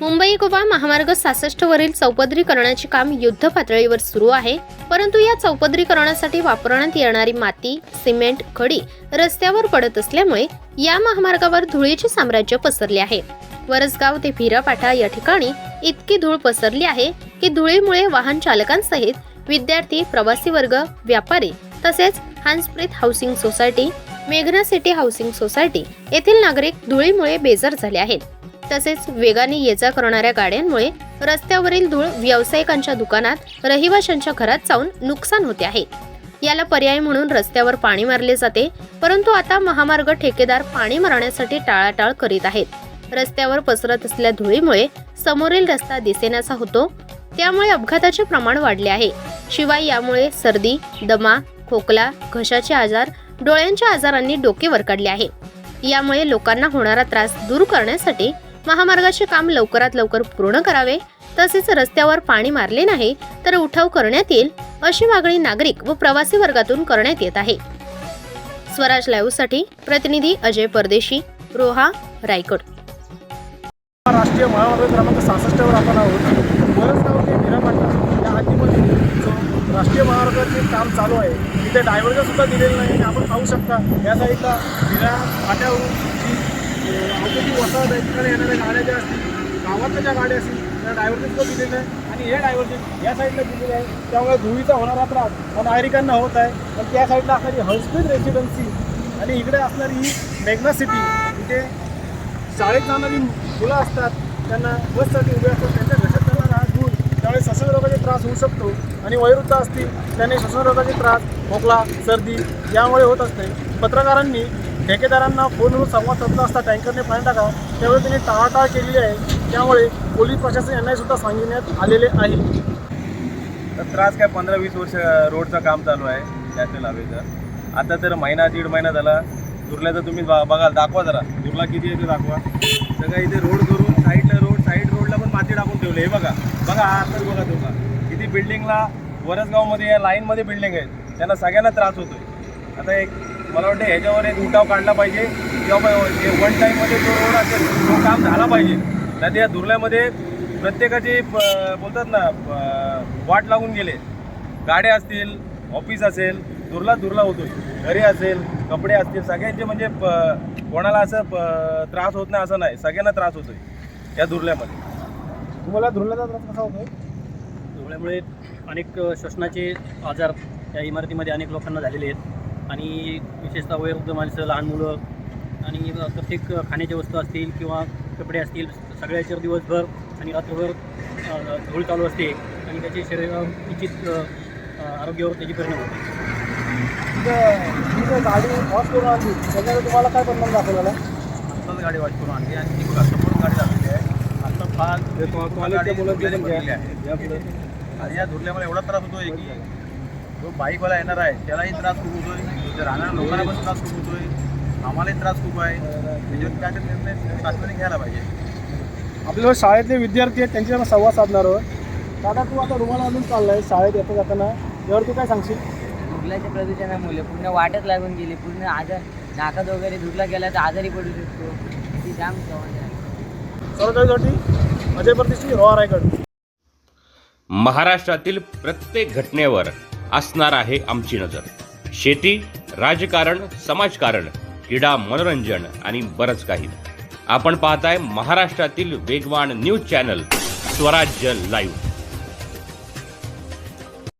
मुंबई गोवा महामार्ग सहासष्ट वरील चौपदरीकरणाचे काम युद्ध पातळीवर सुरू आहे. परंतु या चौपदरीकरणासाठी वापरण्यात येणारी माती सिमेंट खडी रस्त्यावर पडत असल्यामुळे या महामार्गावर धुळीचे साम्राज्य पसरले आहे. वरसगाव ते भीरापाठा या ठिकाणी इतकी धूळ पसरली आहे की धुळीमुळे वाहन चालकांसहित विद्यार्थी प्रवासी वर्ग व्यापारी तसेच हान्सप्रीत हाऊसिंग सोसायटी मेघना सिटी हाऊसिंग सोसायटी येथील नागरिक धुळीमुळे बेजार झाले आहेत. तसेच वेगाने ये जा करणाऱ्या गाड्यांमुळे रस्त्यावरील धूळ व्यावसायिकांच्या दुकानात रहिवाशांच्या घरात जाऊन नुकसान होते आहे. याला पर्याय म्हणून रस्त्यावर पाणी मारले जाते परंतु आता महामार्ग ठेकेदार पाणी मारण्यासाठी टाळाटाळ करीत आहेत. रस्त्यावर पसरत असलेल्या धुळीमुळे समोरील रस्ता दिसेनासा होतो त्यामुळे अपघाताचे प्रमाण वाढले आहे. शिवाय यामुळे सर्दी दमा खोकला घशाचे आजार डोळ्यांच्या आजारांनी डोके वरकडले आहे. यामुळे लोकांना होणारा त्रास दूर करण्यासाठी महामार्गाचे काम लवकरात लवकर पूर्ण करावे तसेच रस्त्यावर पाणी मारले नाही तर उठाव करण्यात येईल अशी मागणी नागरिक व प्रवासी वर्गातून करण्यात येत आहे. स्वराज लाईव्हसाठी प्रतिनिधी अजय परदेशी रोहा रायगड. राष्ट्रीय महामार्ग क्रमांक सहासष्टवर आपण आहोत. वरसगाव ते या हद्दीमध्ये जो राष्ट्रीय महामार्गाचे काम चालू आहे तिथे डायव्हर्जन सुद्धा दिलेलं नाही. आणि आपण पाहू शकता या साईडला विरा फाट्यावरून जी औद्योगिक वसाहत आहे तिकडे येणाऱ्या गाड्या ज्या असतील गावातल्या ज्या गाड्या असतील त्या डायव्हर्जन दिलेलं आहे. आणि हे डायव्हर्जन या साईडला दिलेलं आहे. त्यामुळे धुळीचा होणारा त्रास हा नागरिकांना होत आहे. पण त्या साईडला असणारी हळस्पीड रेसिडेन्सी आणि इकडे असणारी ही मेघना सिटी इथे शाळेत जाणारी मुलं असतात त्यांना बससाठी उभे असतात त्यांच्या घशात त्यांना राहत दूर त्यामुळे श्वसनरोगाचे त्रास होऊ शकतो. आणि वयोवृद्ध असतील त्यांनी श्वसनरोगाचे त्रास खोकला सर्दी यामुळे होत असते. पत्रकारांनी ठेकेदारांना फोनवरून संवाद साधला असता टँकरने पाणी टाका त्यावेळी त्यांनी टाळाटाळ केलेली आहे. त्यामुळे पोलीस प्रशासन यांनाही सुद्धा सांगण्यात आलेले आहे. तर त्रास काय पंधरा वीस वर्ष रोडचं काम चालू आहे नॅशनल हायवेचं आता तर महिना दीड महिना झाला. दुर्ल्याचं तुम्ही बघाल दाखवा जरा. दुर्ला किती आहे ते दाखवा. सगळं इथे रोड करून साईडला रोड साईड रोडला पण माती टाकून ठेवले हे बघा बघा हा आताच बघा तुम्हाला किती बिल्डिंगला वरसगावमध्ये या लाईनमध्ये बिल्डिंग आहेत. त्यांना सगळ्यांना त्रास होतोय. आता एक मला वाटतं ह्याच्यावर एक उठाव काढला पाहिजे. किंवा वन टाईममध्ये जो रोड असेल तो काम झाला पाहिजे. नाही या दुर्ल्यामध्ये प्रत्येकाची प- बोलतात ना वाट लागून गेले. गाड्या असतील ऑफिस असेल दुर्ला दुर्ला होतोय. घरी असेल कपडे असतील सगळ्यांचे म्हणजे प- कोणाला असं प- त्रास होत नाही असं नाही. सगळ्यांना त्रास होतोय या दुर्ल्यामध्ये. तुम्हाला धुरल्याचा त्रास कसा होतो धुळ्यामुळे अनेक श्वसनाचे आजार या इमारतीमध्ये अनेक लोकांना झालेले आहेत. आणि विशेषतः वयोवृद्ध माणसं लहान मुलं आणि प्रत्येक खाण्याच्या वस्तू असतील किंवा कपडे असतील सगळ्याच्यावर दिवसभर आणि रात्रभर धूळ चालू असते आणि त्याचे शरीरावर निश्चित आरोग्यावर त्याची परिणाम होते गाडी वॉश करून आणली. त्याच्यावर तुम्हाला काय परिणाम दाखवलेला आत्ताच गाडी वॉश करून आणली आणि ती समोर गाडी लागलेली आहे. आता फार आहे. आणि या धुरल्यामुळे एवढा त्रास होतोय की जो बाईकवाला येणार आहे त्यालाही त्रास खूप होतोय. त्या राहणाऱ्या लोकांना पण त्रास खूप होतोय. आम्हालाही त्रास खूप आहे. त्याच्यावर काय ते निर्णय शासनाने घ्यायला पाहिजे. आपल्याला शाळेतले विद्यार्थी आहेत त्यांच्यावर संवाद साधणार आहोत. दादा तू आता रुमाला अजून चाललाय शाळेत येता जाताना. यावर तू काय सांगशील? धुरल्याच्या प्रदूषणामुळे पूर्ण वाटच लागून गेली. पूर्ण आजार नाकात वगैरे धुरला गेला तर आजारी पडू शकतो. ती जाम. सरकारसाठी अजय परदेशी रायगड. महाराष्ट्रातील प्रत्येक घटनेवर असणार आहे आमची नजर. शेती राजकारण समाजकारण क्रीडा मनोरंजन आणि बरंच काही. आपण पाहताय महाराष्ट्रातील वेगवान न्यूज चॅनल स्वराज्य लाईव्ह.